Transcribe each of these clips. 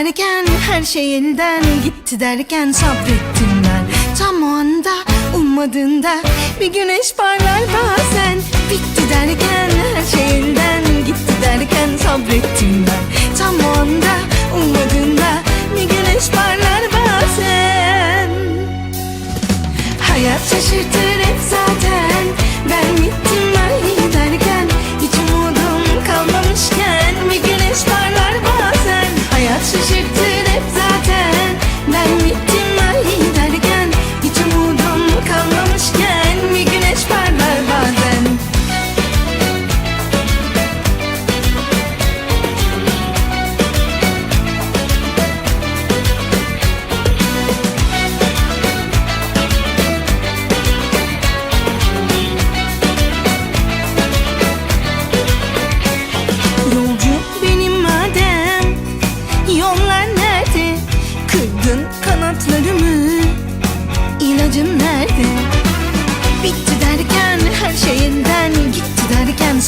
Derken her şey elden gitti derken sabrettim ben. Tam o anda ummadığında bir güneş parlar bazen. Bitti derken her şey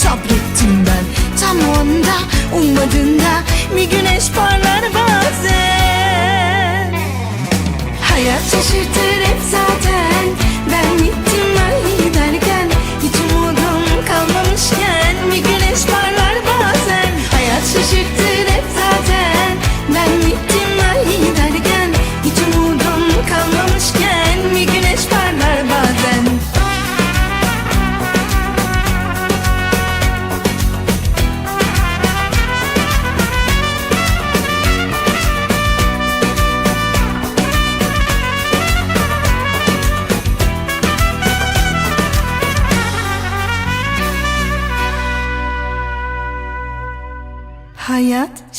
sabrettim ben. Tam o anda ummadığında Bir güneş parlar bazen. Hayat şaşırtır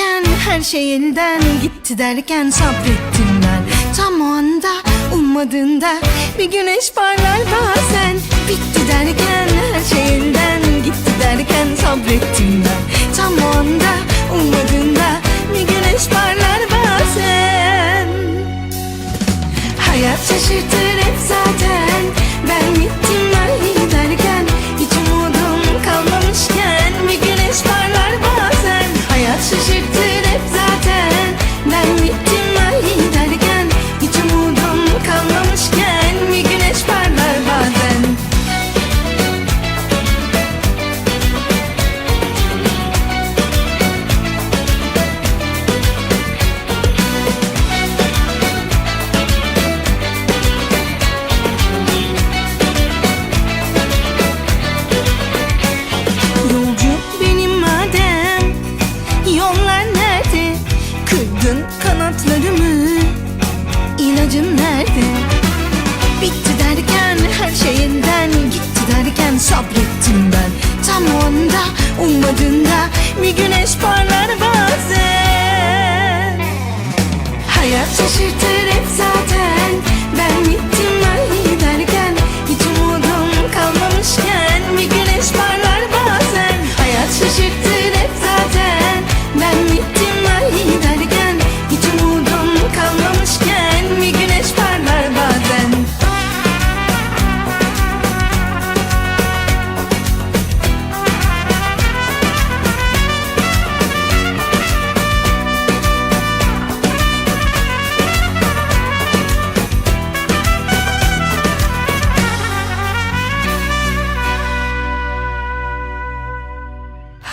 derken her şey elden gitti derken sabrettim ben. Tam o anda ummadığında bir güneş parlar bazen. Bitti derken her şey elden gitti derken sabrettim ben. Tam o anda ummadığında İlacım nerede? Bitti derken her şey elden Gitti derken sabrettim ben. Tam o anda ummadığında Bir güneş parlar bazen. Hayat şaşırtır hep zaten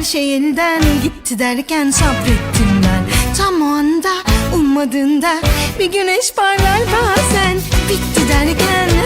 her şey elden gitti derken sabrettim ben. Tam o anda ummadığında bir güneş parlar bazen. Bitti derken